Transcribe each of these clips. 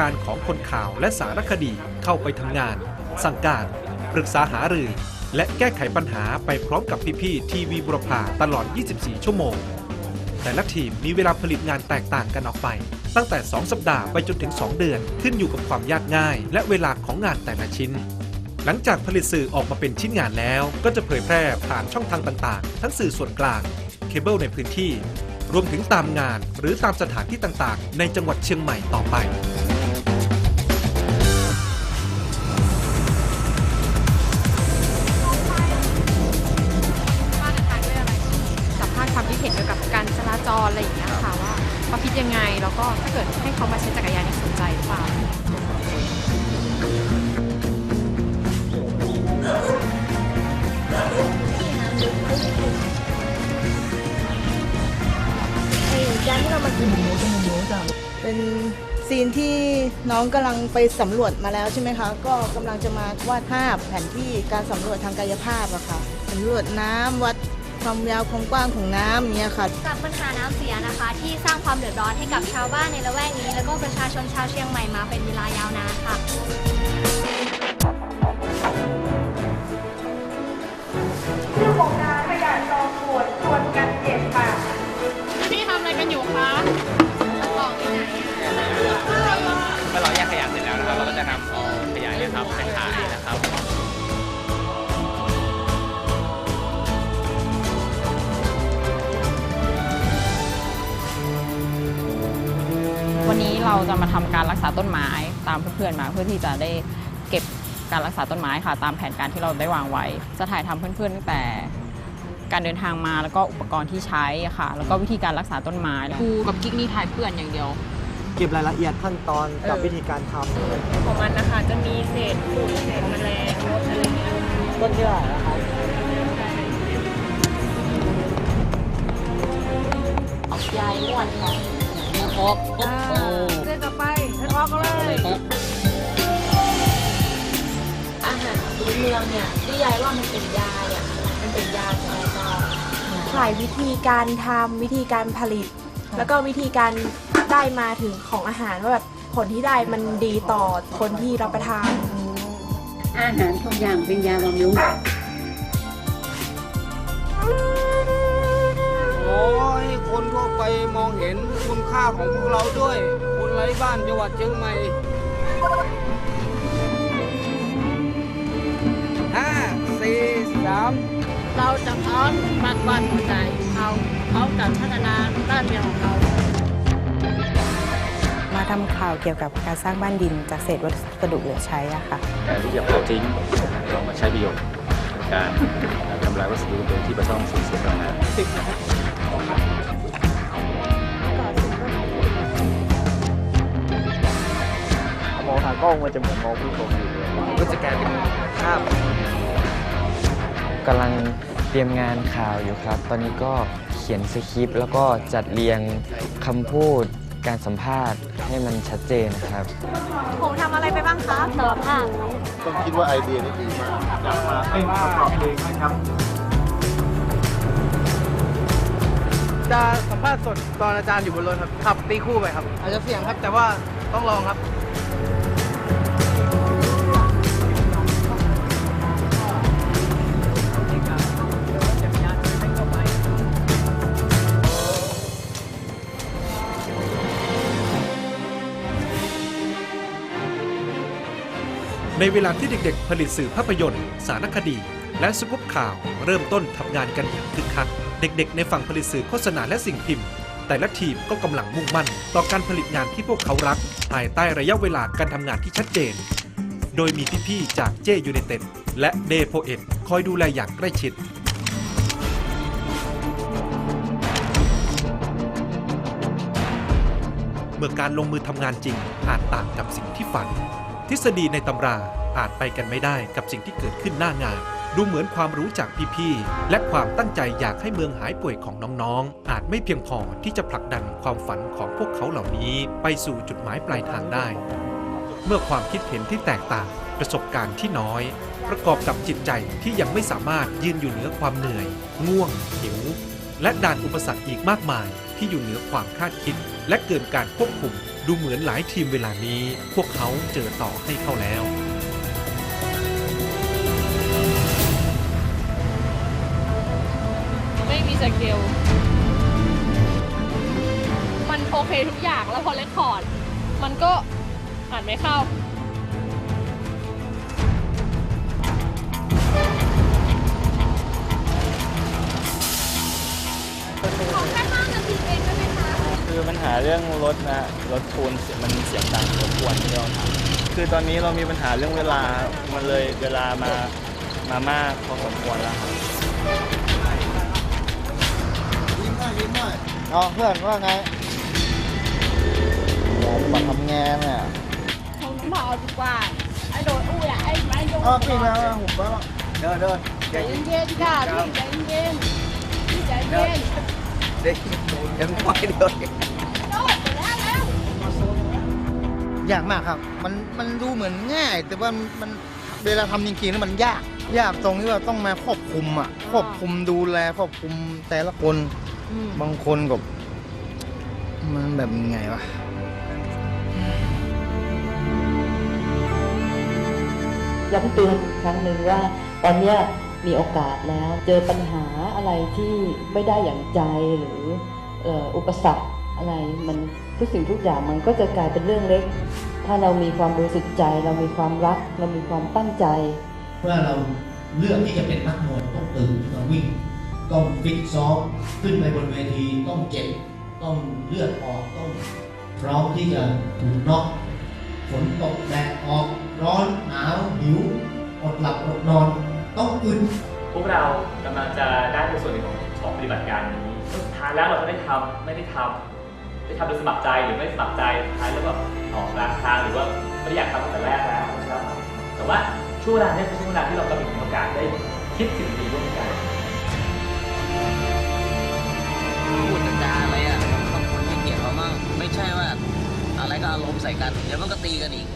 การของคนข่าวและสารคดีเข้าไปทำงาน สั่งการ ปรึกษาหารือ และแก้ไขปัญหาไปพร้อมกับพี่ๆทีวีบุรพาตลอด 24 ชั่วโมง แต่ละทีมมีเวลาผลิตงานแตกต่างกันออกไป ตั้งแต่ 2 สัปดาห์ไปจนถึง 2 เดือนขึ้นอยู่กับความยากง่าย และเวลาของงานแต่ละชิ้น หลังจากผลิตสื่อออกมาเป็นชิ้นงานแล้ว ก็จะเผยแพร่ผ่านช่องทางต่างๆ ทั้งสื่อส่วนกลางเคเบิลในพื้นที่ รวมถึงตามงานหรือตามสถานที่ต่างๆ ในจังหวัดเชียงใหม่ต่อไป จรอะไรอย่างเงี้ยค่ะว่าเขาคิดยังไงแล้วก็ถ้าเกิดให้เขามาใช้จักรยานเนี่สนใจหรือเปล่าไอ้จานที่เรามากินเป็นซีนที่น้องกำลังไปสำรวจมาแล้วใช่ไหมคะ ก็กำลังจะมาวาดภาพแผนที่การสำรวจทางกายภาพอะค่ะสำรวจน้ำวัด ความยาวความกว้างของน้ำเนี้ยค่ะ กับปัญหาน้ำเสียนะคะ ที่สร้างความเดือดร้อนให้กับชาวบ้านในละแวกนี้ แล้วก็ประชาชนชาวเชียงใหม่มาเป็นเวลายาวนานค่ะพี่ รรักษาต้นไม้ตามเพื่อนๆมาเพื่อที่จะได้เก็บการรักษาต้นไม้ค่ะ ตามแผนการที่เราได้วางไว้ จะถ่ายทำเพื่อนๆตั้งแต่การเดินทางมาแล้วก็อุปกรณ์ที่ใช้อะค่ะ แล้วก็วิธีการรักษาต้นไม้ครูกับกิ๊กนี่ถ่ายเพื่อนอย่างเดียว เก็บรายละเอียดขั้นตอนกับวิธีการทำของมันนะคะจะมีเศษฝุ่นเศษแมลงมดอะไรเงี้ยต้นที่เท่าไหร่นะครับยายอ้วนค่ะครบเส้นต่อไปให้ ออกเลยอาหารพื้นเมืองเนี่ยที่ยายว่ามันเป็นยาเนี่ยมันเป็นยาใช่ไหมจ๊ะถ่ายวิธีการทำวิธีการผลิต แล้วก็วิธีการได้มาถึงของอาหารว่าแบบผลที่ได้มันดีต่อคนที่รับประทาน อาหารทุกอย่างเป็นยาบำรุงขอให้คนทั่วไปมองเห็นคุณค่าของพวกเราด้วยคน ไร้บ้านจังหวัดเชียงใหม่ห้าสี่สามเราจะพร้อมมากกว่าคนใดเขาเขาจะพัฒนาบ้านเมืองของเรา มาทำข่าวเกี่ยวกับการสร้างบ้านดินจากเศษวัสดุเหลือใช้อะค่ะแต่ที่จะเผาทิ้งเรามาใช้ประโยชน์ในการทำลายวัสดุโดยที่ไม่ต้องสูญเสียพลังงาน กล้องมันจะเหมือนมองผู้ชมอยู่เลยก็จะกลายเป็นภาพกำลังเตรียมงานข่าวอยู่ครับ ตอนนี้ก็เขียนสคริปต์แล้วก็จัดเรียงคำพูดการสัมภาษณ์ให้มันชัดเจนนะครับ ผมทำอะไรไปบ้างคะต่อผ้าต้องคิดว่าไอเดียนี่ดีมากอยากมาเป็นประกอบเพลงนะครับ จะสัมภาษณ์สดตอนอาจารย์อยู่บนรถครับขับตีคู่ไปครับ อาจจะเสี่ยงครับแต่ว่าต้องลองครับ ในเวลาที่เด็กๆ ผลิตสื่อภาพยนตร์ สารคดี และสกู๊ปข่าว เริ่มต้นทำงานกันอย่างคึกคัก เด็กๆ ในฝั่งผลิตสื่อโฆษณาและสิ่งพิมพ์ แต่ละทีมก็กำลังมุ่งมั่น ต่อการผลิตงานที่พวกเขารัก ภายใต้ระยะเวลาการทำงานที่ชัดเจน โดยมีพี่ๆ จากเจยูเนเต็ดและเดโพเอ็ดคอยดูแลอย่างใกล้ชิดเมื่อการลงมือทำงานจริงอาจต่างกับสิ่งที่ฝัน ทฤษฎีในตำราอาจไปกันไม่ได้กับสิ่งที่เกิดขึ้นหน้างาน ดูเหมือนความรู้จากพี่ๆ และความตั้งใจอยากให้เมืองหายป่วยของน้องๆ อาจไม่เพียงพอที่จะผลักดันความฝันของพวกเขาเหล่านี้ ไปสู่จุดหมายปลายทางได้ เมื่อความคิดเห็นที่แตกต่าง ประสบการณ์ที่น้อย ประกอบกับจิตใจที่ยังไม่สามารถยืนอยู่เหนือความเหนื่อย ง่วง หิว และด่านอุปสรรคอีกมากมาย ที่อยู่เหนือความคาดคิด และเกินการควบคุม ดูเหมือนหลายทีมเวลานี้พวกเขาเจอต่อให้เข้าแล้วไม่มีสเกล มันโอเคทุกอย่างแล้วพอเลคคอร์ด มันก็อ่านไม่เข้า คือปัญหาเรื่องรถนะรถทูนเสียงมันเสียงดังรบกวนที่เราทำคือตอนนี้เรามีปัญหาเรื่องเวลา มันเลยเวลามามามากพอสมควรแล้วครับอ๋อเพื่อนว่าไงมาทำงานอะ không mò được qua ai đồ ui à ai mai đồ อ๋อปีแล้วผมก็เดินเดิน chạy lên trên cả đi chạy lên trên đi chạy lên เด็กยังไม่เดิน ยากมากครับ มันมันดูเหมือนง่าย แต่ว่ามันเวลาทำจริงๆแล้วมันยาก ยากตรงที่ว่าต้องมาควบคุมอะควบคุมดูแลควบคุมแต่ละคนบางคนก็มันแบบยังไงวะ ย้ำเตือนอีกครั้งหนึ่งว่า ตอนเนี้ยมีโอกาสแล้ว เจอปัญหาอะไรที่ไม่ได้อย่างใจหรือเอ่ออุปสรรคอะไรมัน ทุกสิ่งทุกอย่างมันก็จะกลายเป็นเรื่องเล็ก ถ้าเรามีความบริสุทธิ์ใจ เรามีความรัก เรามีความตั้งใจ เมื่อเราเลือกที่จะเป็นนักมวยต้องตื่นขึ้นมาวิ่ง ต้องฟิตซ้อมขึ้นไปบนเวทีต้องเจ็บต้องเลือดออกต้องพร้อมที่จะถูกน็อกฝนตกแดดออกร้อนหนาวหิวอดหลับอดนอนต้องอึดพวกเรากำลังจะได้เป็นส่วนหนึ่งของของปฏิบัติการนี้สุดท้ายแล้วเราไม่ได้ทำไม่ได้ทำ ได้ทำโดยสมัครใจหรือไม่สมัครใจสุดท้ายแล้วแบบออกกลางทางหรือว่าไม่ได้อยากทำตั้งแต่แรกแล้วนะครับแต่ว่าช่วงเวลาเนี้คือช่วงเวลาที่เรากำลังมีโอกาสได้คิดสิ่งดีร่วมกันพูดจาอะไรอะต้องคนให้เกียรติเขามั่งไม่ใช่ว่า อะไรก็อารมณ์ใส่กันเดี๋ยวมันก็ตีกันอีก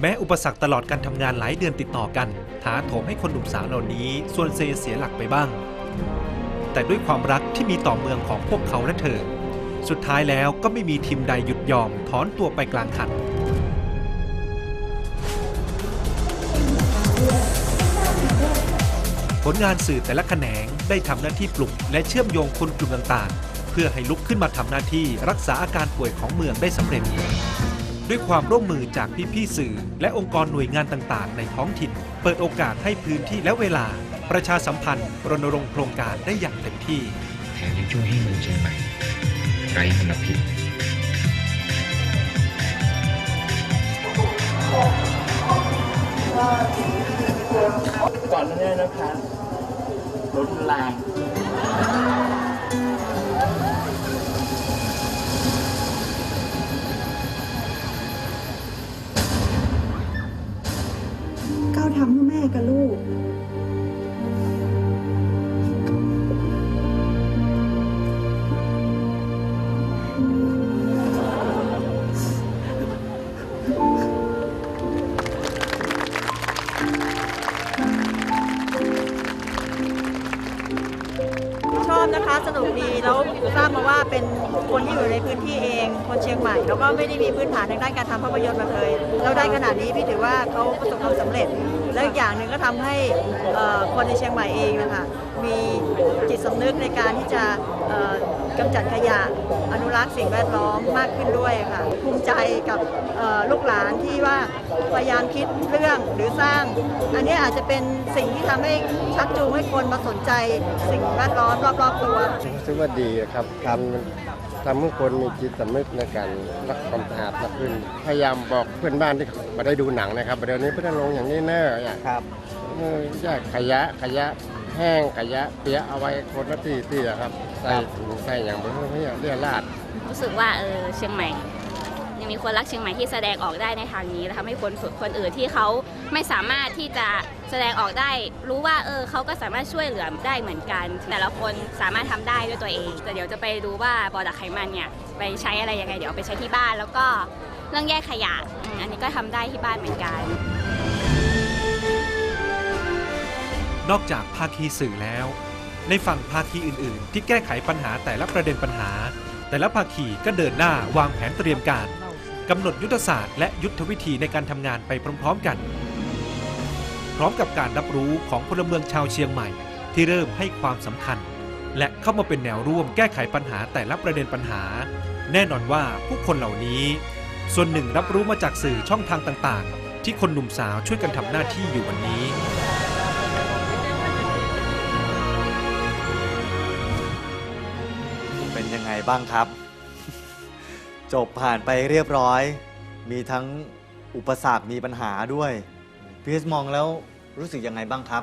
แม้อุปสรรคตลอดการทำงานหลายเดือนติดต่อกันถาโถมให้คนหนุ่มสาวเหล่านี้ ส่วนเซเสียหลักไปบ้าง แต่ด้วยความรักที่มีต่อเมืองของพวกเขาและเธอ สุดท้ายแล้วก็ไม่มีทีมใดหยุดยอมถอนตัวไปกลางคันผลงานสื่อแต่ละแขนงได้ทำหน้าที่ปลุกและเชื่อมโยงคนกลุ่มต่างๆ เพื่อให้ลุกขึ้นมาทำหน้าที่รักษาอาการป่วยของเมืองได้สำเร็จ ด้วยความร่วมมือจากพี่ๆสื่อ และองค์กรหน่วยงานต่างๆ ในท้องถิ่น เปิดโอกาสให้พื้นที่และเวลา ประชาสัมพันธ์รณรงค์โครงการได้อย่างเต็มที่แถมยังช่วยให้เมืองเชียงใหม่ ไร้มลพิดก่อนหน้านี้นะคะรถแรงก้าง นะคะสนุกดีแล้วทราบมาว่าเป็นคนที่อยู่ในพื้นที่เอง คนเชียงใหม่ แล้วก็ไม่ได้มีพื้นฐานทางด้านการทำภาพยนตร์มาเลยเราได้ขนาดนี้พี่ถือว่าเขาประสบความสำเร็จ และอีกอย่างหนึ่งก็ทำให้เอ่อคนในเชียงใหม่เองนะคะมีจิตสำนึกในการที่จะเอ่อ กำจัดขยะอนุรักษ์สิ่งแวดล้อมมากขึ้นด้วยค่ะภูมิใจกับเอ่อลูกหลานที่ว่าพยายามคิดเรื่องหรือสร้าง อันนี้อาจจะเป็นสิ่งที่ทำให้ชักจูงให้คนมาสนใจสิ่งแวดล้อมรอบๆตัวรู้สึกว่าดีครับทำทำให้คนมีจิตสำนึกในการรักความสะอาดมากขึ้น พยายามบอกเพื่อนบ้านที่มาได้ดูหนังนะครับเดี๋ยวนี้เพื่อนลงอย่างนี้เนอะอย่างครับแยกขยะขยะ แห้งขยะเปียกเอาไว้คนละที่ที่อะครับ ใส่ถุงใส่อย่างเพื่อนเพื่อนเรียราดรู้สึกว่าเออเชียงใหม่ ยังมีคนรักเชียงใหม่ที่แสดงออกได้ในทางนี้และทำให้คนคนอื่นที่เขาไม่สามารถที่จะแสดงออกได้ รู้ว่าเออเขาก็สามารถช่วยเหลือได้เหมือนกัน แต่ละคนสามารถทำได้ด้วยตัวเอง แต่เดี๋ยวจะไปดูว่าบอดักไขมันเนี่ยไปใช้อะไรยังไงเดี๋ยวเอาไปใช้ที่บ้านแล้วก็เรื่องแยกขยะอืมอันนี้ก็ทำได้ที่บ้านเหมือนกัน นอกจากภาคีสื่อแล้ว ในฝั่งภาคีอื่นๆ ที่แก้ไขปัญหาแต่ละประเด็นปัญหา แต่ละภาคีก็เดินหน้าวางแผนเตรียมการกำหนดยุทธศาสตร์และยุทธวิธีในการทำงานไปพร้อมๆกัน พร้อมกับการรับรู้ของพลเมืองชาวเชียงใหม่ ที่เริ่มให้ความสำคัญ และเข้ามาเป็นแนวร่วมแก้ไขปัญหาแต่ละประเด็นปัญหา แน่นอนว่าผู้คนเหล่านี้ ส่วนหนึ่งรับรู้มาจากสื่อช่องทางต่างๆ ที่คนหนุ่มสาวช่วยกันทำหน้าที่อยู่วันนี้ ยังไงบ้างครับ จบผ่านไปเรียบร้อย มีทั้งอุปสรรคมีปัญหาด้วยพี่เอสมองแล้วรู้สึกยังไงบ้างครับ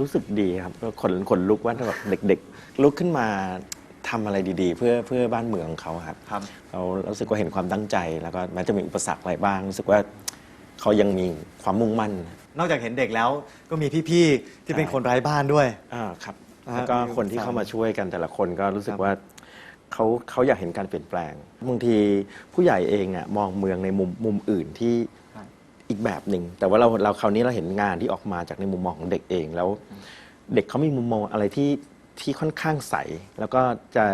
รู้สึกดีครับก็ขนขนลุกว่าแบบเด็ก ๆ ลุกขึ้นมาทำอะไรดีๆ เพื่อเพื่อบ้านเมืองของเขาครับครับ เรารู้สึกว่าเห็นความตั้งใจ แล้วก็แม้จะมีอุปสรรคอะไรบ้างรู้สึกว่าเขายังมีความมุ่งมั่นนอกจากเห็นเด็กแล้วก็มีพี่ๆที่เป็นคนไร้บ้านด้วย อ่าครับอ่าแล้วก็คนที่เข้ามาช่วยกันแต่ละคนก็รู้สึกว่า เขาเขาอยากเห็นการเปลี่ยนแปลงบางทีผู้ใหญ่เองอะมองเมืองในมุมมุมอื่นที่อีกแบบหนึ่งแต่ว่าเราเราคราวนี้เราเห็นงานที่ออกมาจากในมุมมองของเด็กเองแล้ว เด็กเขามีมุมมองอะไรที่ที่ค่อนข้างใส แล้วก็จะ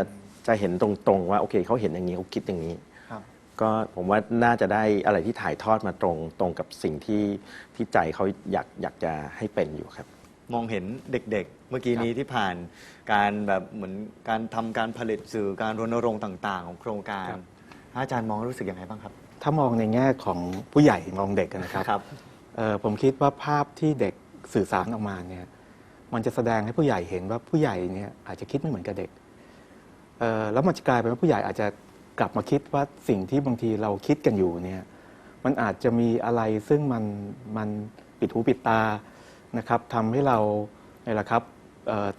จะเห็นตรงๆว่าโอเคเขาเห็นอย่างนี้เขาคิดอย่างนี้ครับก็ผมว่าน่าจะได้อะไรที่ถ่ายทอดมาตรงตรงกับสิ่งที่ที่ใจเขาอยากอยากจะให้เป็นอยู่ครับ มองเห็นเด็กๆ เมื่อกี้นี้ที่ผ่านการแบบเหมือนการทำการผลิตสื่อการรณรงค์ต่าง ๆ ของโครงการอาจารย์มองรู้สึกยังไงบ้างครับ ถ้ามองในแง่ของผู้ใหญ่มองเด็กนะครับ เอ่อผมคิดว่าภาพที่เด็กสื่อสารออกมาเนี่ยมันจะแสดงให้ผู้ใหญ่เห็นว่าผู้ใหญ่เนี่ยอาจจะคิดไม่เหมือนกับเด็กเอ่อแล้วมันจะกลายเป็นว่าผู้ใหญ่อาจจะกลับมาคิดว่าสิ่งที่บางทีเราคิดกันอยู่เนี่ยมันอาจจะมีอะไรซึ่งมันมันปิดหูปิดตา นะครับทำให้เราเนี่ยแหละครับ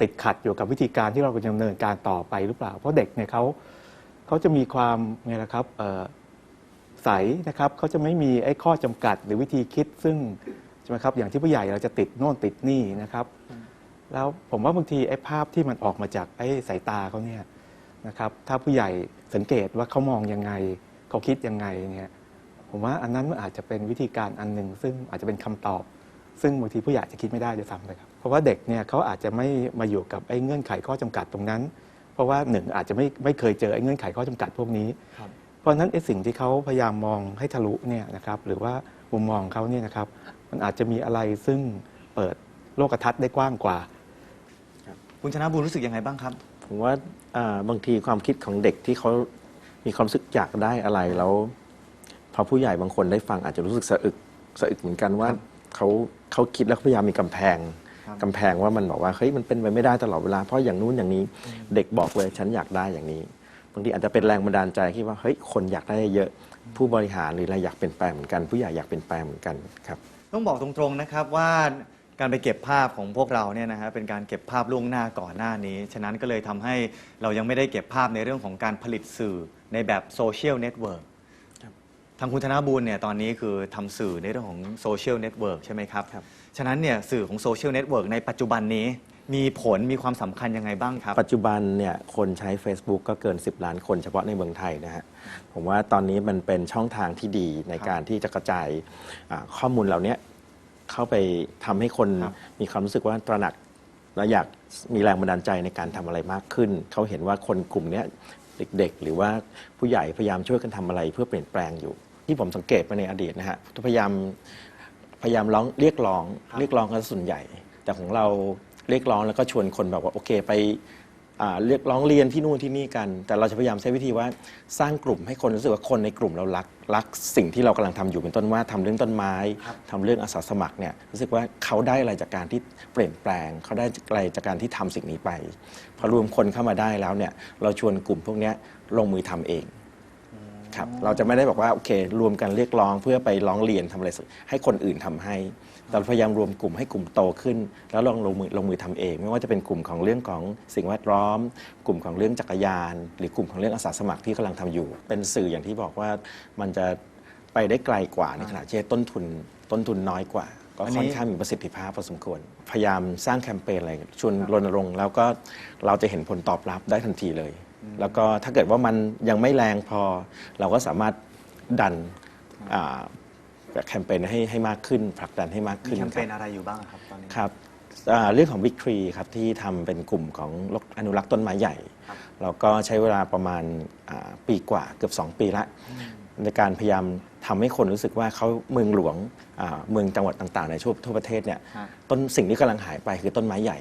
ติดขัดอยู่กับวิธีการที่เราจะดำเนินการต่อไปหรือเปล่า เพราะเด็กเนี่ยเขาเขาจะมีความเนี่ยแหละครับใสนะครับเขาจะไม่มีไอ้ข้อจำกัดหรือวิธีคิดซึ่งใช่ไหมครับอย่างที่ผู้ใหญ่เราจะติดโน่นติดนี่นะครับแล้วผมว่าบางทีไอ้ภาพที่มันออกมาจากไอ้สายตาเขาเนี่ยนะครับถ้าผู้ใหญ่สังเกตว่าเขามองยังไงเขาคิดยังไงเนี่ยผมว่าอันนั้นมันอาจจะเป็นวิธีการอันหนึ่งซึ่งอาจจะเป็นคำตอบ ซึ่งบางทีผู้ใหญ่จะคิดไม่ได้ด้วยซ้ำไปครับเพราะว่าเด็กเนี่ยเขาอาจจะไม่มาอยู่กับไอ้เงื่อนไขข้อจำกัดตรงนั้น เพราะว่าหนึ่งอาจจะไม่ไม่เคยเจอไอ้เงื่อนไขข้อจำกัดพวกนี้ เพราะฉะนั้นไอ้สิ่งที่เขาพยายามมองให้ทะลุเนี่ยนะครับหรือว่ามุมมองเขาเนี่ยนะครับมันอาจจะมีอะไรซึ่งเปิดโลกทัศน์ได้กว้างกว่าคุณชนะบูรรู้สึกยังไงบ้างครับ ผมว่าอ่าบางทีความคิดของเด็กที่เขามีความรู้สึกอยากได้อะไรแล้วพอผู้ใหญ่บางคนได้ฟังอาจจะรู้สึกสะอึกสะอึกเหมือนกันว่า เขาเขาคิดแล้วพยายามมีกำแพงกำแพงว่ามันบอกว่าเฮ้ยมันเป็นไปไม่ได้ตลอดเวลาเพราะอย่างนู้นอย่างนี้เด็กบอกเลยฉันอยากได้อย่างนี้บางทีอาจจะเป็นแรงบันดาลใจที่ว่าเฮ้ยคนอยากได้เยอะ ผู้บริหารหรืออะไรอยากเปลี่ยนแปลงเหมือนกัน ผู้ใหญ่อยากเปลี่ยนแปลงเหมือนกันครับ ต้องบอกตรงๆนะครับว่าการไปเก็บภาพของพวกเราเนี่ยนะฮะเป็นการเก็บภาพล่วงหน้าก่อนหน้านี้ ฉะนั้นก็เลยทำให้เรายังไม่ได้เก็บภาพในเรื่องของการผลิตสื่อในแบบโซเชียลเน็ตเวิร์กทางคุณธนบูลเนี่ยตอนนี้คือทำสื่อในเรื่องของโซเชียลเน็ตเวิร์กใช่ไหมครับ ฉะนั้นเนี่ยสื่อของโซเชียลเน็ตเวิร์กในปัจจุบันนี้มีผลมีความสำคัญยังไงบ้างครับ ปัจจุบันเนี่ยคนใช้ Facebook ก็เกิน 10 ล้านคนเฉพาะในเมืองไทยนะฮะผมว่าตอนนี้มันเป็นช่องทางที่ดีในการที่จะกระจายอ่าข้อมูลเหล่านี้เข้าไปทำให้คนมีความรู้สึกว่าตระหนักและอยากมีแรงบันดาลใจในการทำอะไรมากขึ้น เขาเห็นว่าคนกลุ่มเนี้ยเด็กๆ หรือว่าผู้ใหญ่พยายามช่วยกันทำอะไรเพื่อเปลี่ยนแปลงอยู่ ที่ผมสังเกตมาในอดีตนะฮะพยายามพยายามร้องเรียกร้องเรียกร้องกันส่วนใหญ่ แต่ของเราเรียกร้องแล้วก็ชวนคนแบบว่าโอเคไปอ่าเรียกร้องเรียนที่นู่นที่นี่กัน แต่เราจะพยายามใช้วิธีว่าสร้างกลุ่มให้คนรู้สึกว่าคนในกลุ่มเรารักรักสิ่งที่เรากำลังทำอยู่เป็นต้นว่าทำเรื่องต้นไม้ทำเรื่องอาสาสมัครเนี่ยรู้สึกว่าเขาได้อะไรจากการที่เปลี่ยนแปลง เขาได้อะไรจากการที่ทำสิ่งนี้ไป พอรวมคนเข้ามาได้แล้วเนี่ยเราชวนกลุ่มพวกเนี้ยลงมือทำเอง ครับเราจะไม่ได้บอกว่าโอเค รวมกันเรียกร้องเพื่อไปร้องเรียนทำอะไรสักให้คนอื่นทำให้ แต่เราพยายามรวมกลุ่มให้กลุ่มโตขึ้น แล้วลองลงมือลงมือทำเอง ไม่ว่าจะเป็นกลุ่มของเรื่องของสิ่งแวดล้อม กลุ่มของเรื่องจักรยาน หรือกลุ่มของเรื่องอาสาสมัครที่กำลังทำอยู่ เป็นสื่ออย่างที่บอกว่ามันจะไปได้ไกลกว่าในขณะที่ต้นทุนต้นทุนน้อยกว่า ก็อันนี้ ค่อนข้างมีประสิทธิภาพพอสมควร พยายามสร้างแคมเปญอะไรชวนรณรงค์แล้วก็เราจะเห็นผลตอบรับได้ทันทีเลย แล้วก็ถ้าเกิดว่ามันยังไม่แรงพอ เราก็สามารถดันอ่าแคมเปญให้ให้มากขึ้นผลักดันให้มากมีขึ้นแคมเปญครับอะไรอยู่บ้างครับตอนนี้ครับอ่าเรื่องของวิก r ีครับที่ทำเป็นกลุ่มของอนุรักษ์ต้นไม้ใหญ่ เราก็ใช้เวลาประมาณอ่าปีกว่าเกือบ 2 ปีละในการพยายามทำให้คนรู้สึกว่าเขาเมืองหลวงอ่าเมืองจังหวัดต่างๆ ในทั่วทั่วประเทศเนี่ยฮะต้นสิ่งที่กำลังหายไปคือต้นไม้ใหญ่